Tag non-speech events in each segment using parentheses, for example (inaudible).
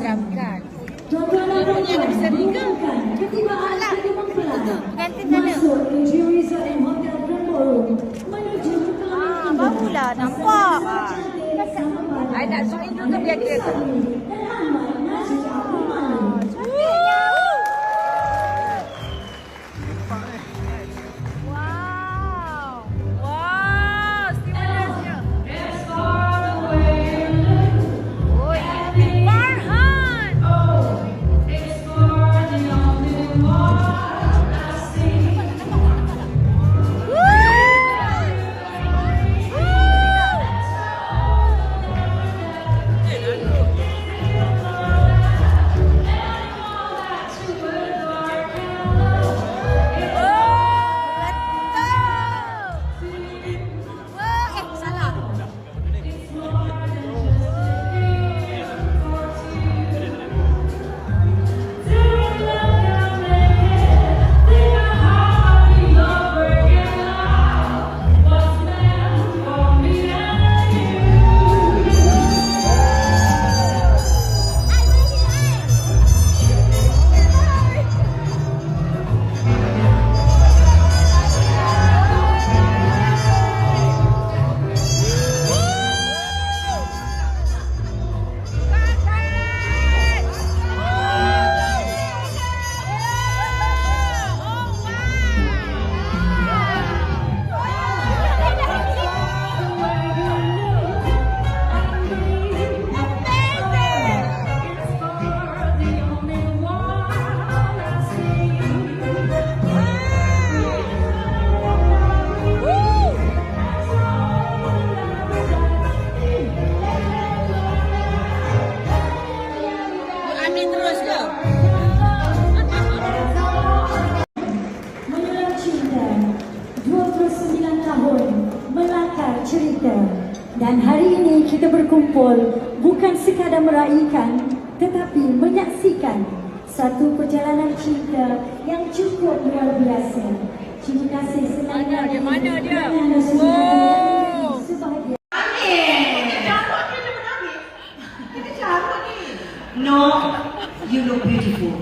menyeramkan. Tuan-tuan dan puan-puan, ketibaan masuk ke Jiu Resort and Hotel Grand Ballroom menuju ke Ah, barulah nampak. I nak zoom in juga biar dia. Cerita dan hari ini kita berkumpul bukan sekadar meraihkan tetapi menyaksikan satu perjalanan cinta yang cukup luar biasa. Terima kasih Mana selama dia? Mana dia? Oh. sebahagia. No, you look beautiful.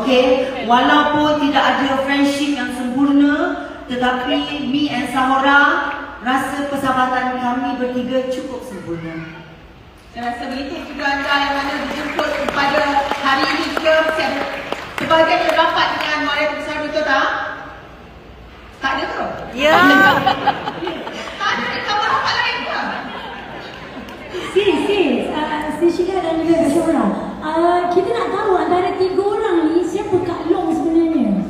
Okay, walaupun tidak ada friendship yang sempurna, tetapi me and Sahora rasa persahabatan kami bertiga cukup sempurna. Saya rasa begitu juga anda yang mana dijemput pada hari ini juga yang rapat dengan Maria Besar betul tak? Tak ada tu? Ya. Tak ada kawan rapat lain ke? Sis, sis, uh, Sis Syika dan juga Kak. Uh, kita nak tahu antara tiga orang ni siapa Kak Long sebenarnya?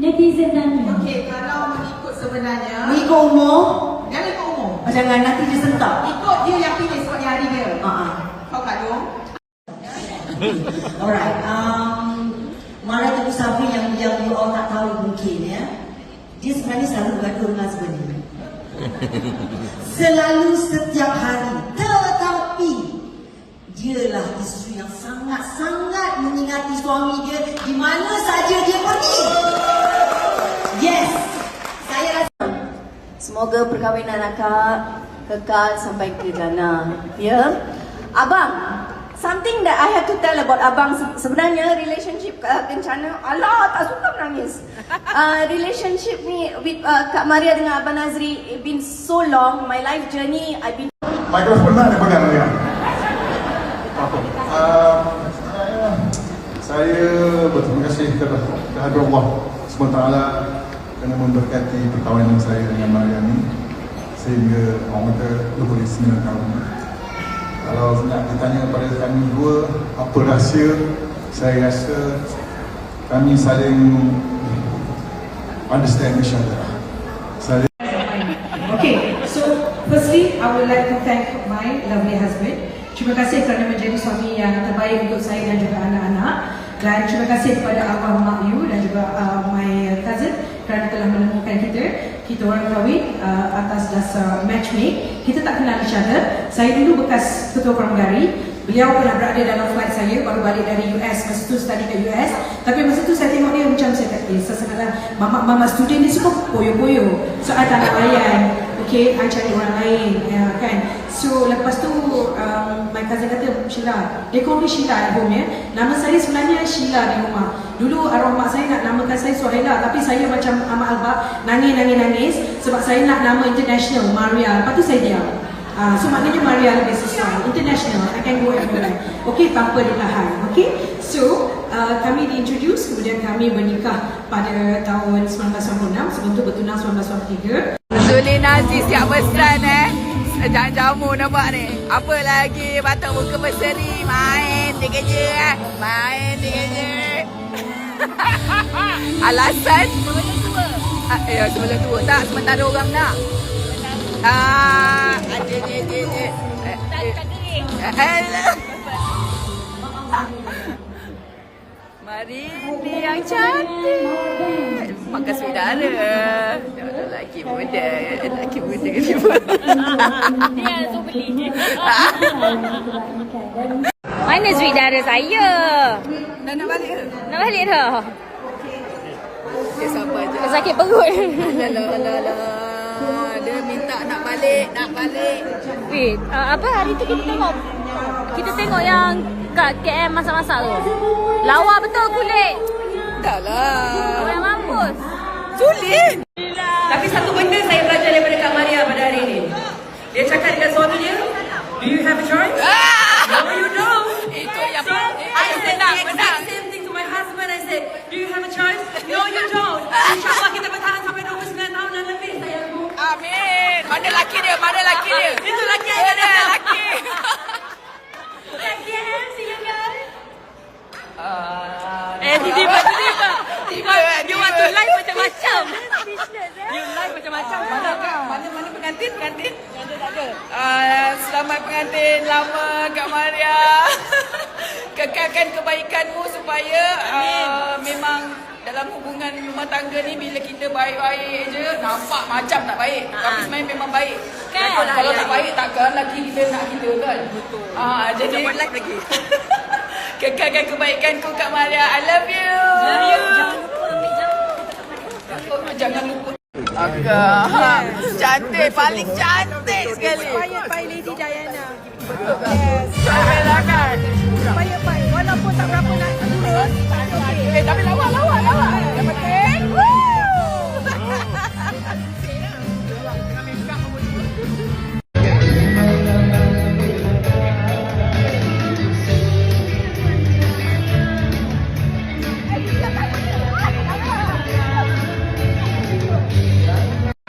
Netizen dan ni. Okey, kalau mengikut sebenarnya Mengikut umur, Jangan umur jangan nanti dia sentak. Ikut dia yang pilih sebabnya hari dia Ah, ah. Kau Kak Long (laughs) Alright, um, Mara Teguh Safri yang yang you all tak tahu mungkin ya. Dia sebenarnya selalu bergaduh dengan husband dia. (laughs) Selalu setiap hari. Tetapi dialah isteri yang sangat-sangat mengingati suami dia di mana saja dia pergi. Yes. Semoga perkahwinan akak kekal sampai ke jana. Ya. Abang, something that I have to tell about abang se- sebenarnya relationship uh, kencana. Alah, tak suka menangis. Uh, relationship ni with uh, Kak Maria dengan Abang Nazri it been so long. My life journey I've been Mikrofon nak dipegang Maria. Apa? Uh, saya, saya berterima kasih kepada kepada Allah SWT kerana memberkati perkawinan saya dengan Maria ni sehingga orang kata 29 tahun. Kalau nak ditanya pada kami dua apa rahsia, saya rasa kami saling understand each other. Saling Okay, so firstly, I would like to thank my lovely husband. Terima kasih kerana menjadi suami yang terbaik untuk saya dan juga anak-anak. Dan terima kasih kepada Abang Mak Yu dan juga uh, my cousin kerana telah menemukan kita. Kita orang kahwin uh, atas dasar matchmake. Kita tak kenal each other. Saya dulu bekas ketua pramugari. Beliau pernah berada dalam flight saya baru balik dari US masa tu study kat US. Tapi masa tu saya tengok dia macam saya kata, eh, sebenarnya mama mama student ni semua poyo-poyo. So I tak layan. Okay, I cari orang lain ya, kan. So lepas tu um, my cousin kata Sheila, dia call me Sheila at home ya. Nama saya sebenarnya Sheila di rumah. Dulu arwah mak saya nak namakan saya Suhaila tapi saya macam Ahmad Alba nangis-nangis-nangis sebab saya nak nama international Maria. Lepas tu saya diam. Ah, so maknanya Maria lebih sesuai International, I can go everywhere Okay, tanpa ditahan Okay, so uh, kami diintroduce Kemudian kami bernikah pada tahun 1996 Sebelum tu bertunang 1993 Zulin Aziz siap bersan eh. Jangan jamu nampak ni. Apa lagi batuk muka berseri. Main dia kerja eh. Main dia kerja. (laughs) Alasan? Tua. Ah, ya, sebelum tua. Tak, sementara orang nak. Ah, ada je je je. Tak tak kering. Mari ni yang cantik. Makan saudara. Lelaki muda. Lelaki muda ni pun. Dia tu beli. (laughs) Mana sweet dara saya? Dah nak balik ke? Nak balik dah. Dia sabar je sakit perut. Alah, alah, alah Dia minta nak balik, nak balik Wait, uh, apa hari tu kita tengok kita tengok yang kat KM masak-masak tu. Lawa betul kulit. Dah lah Orang mampus. Sulit Tapi satu benda saya belajar daripada Kak Maria pada hari ini Dia cakap dengan suami dia Do you have a choice? No you don't Itu yang I said the exact same thing to my husband. I said, do you have a choice? No, you don't. InsyaAllah kita bertahan sampai 29 tahun dan lebih, sayangku. Amin. Mana laki dia? Mana laki dia? Itu laki yang Mana ada. laki? Laki yang single. Eh, tiba-tiba. Tiba, dia waktu live macam-macam. (laughs) Dia live macam-macam. Mana mana mana pengantin pengantin? Uh, selamat pengantin lama Kak Maria. (laughs) Kekalkan kebaikanmu supaya uh, memang dalam hubungan rumah tangga ni bila kita baik-baik je nampak macam tak baik tapi sebenarnya memang baik. Kan? Kalau, kalau tak baik takkan lagi kita nak kita kan. Betul. Ah jadi Dapat like lagi. (laughs) kekalkan kebaikanku Kak Maria. I love you. Love you. Jangan lupa Agak. Cantik. Paling cantik sekali. Inspired by Lady Diana. Kamera kan? Inspired by walaupun tak berapa nak kurus. Eh, tapi lawa, lawa,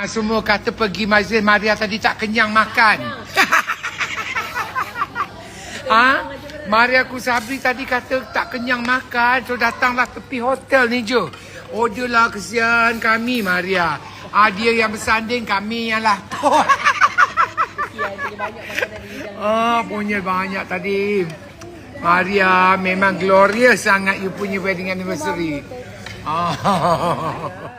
Semua kata pergi Mazil Maria tadi tak kenyang makan. (laughs) ha? Maria Kusabri tadi kata tak kenyang makan. So datanglah tepi hotel ni je. Orderlah kesian kami Maria. Ah dia yang bersanding kami yang lapor. Ah, punya banyak tadi. Maria memang glorious sangat you punya wedding anniversary. Ah. (laughs)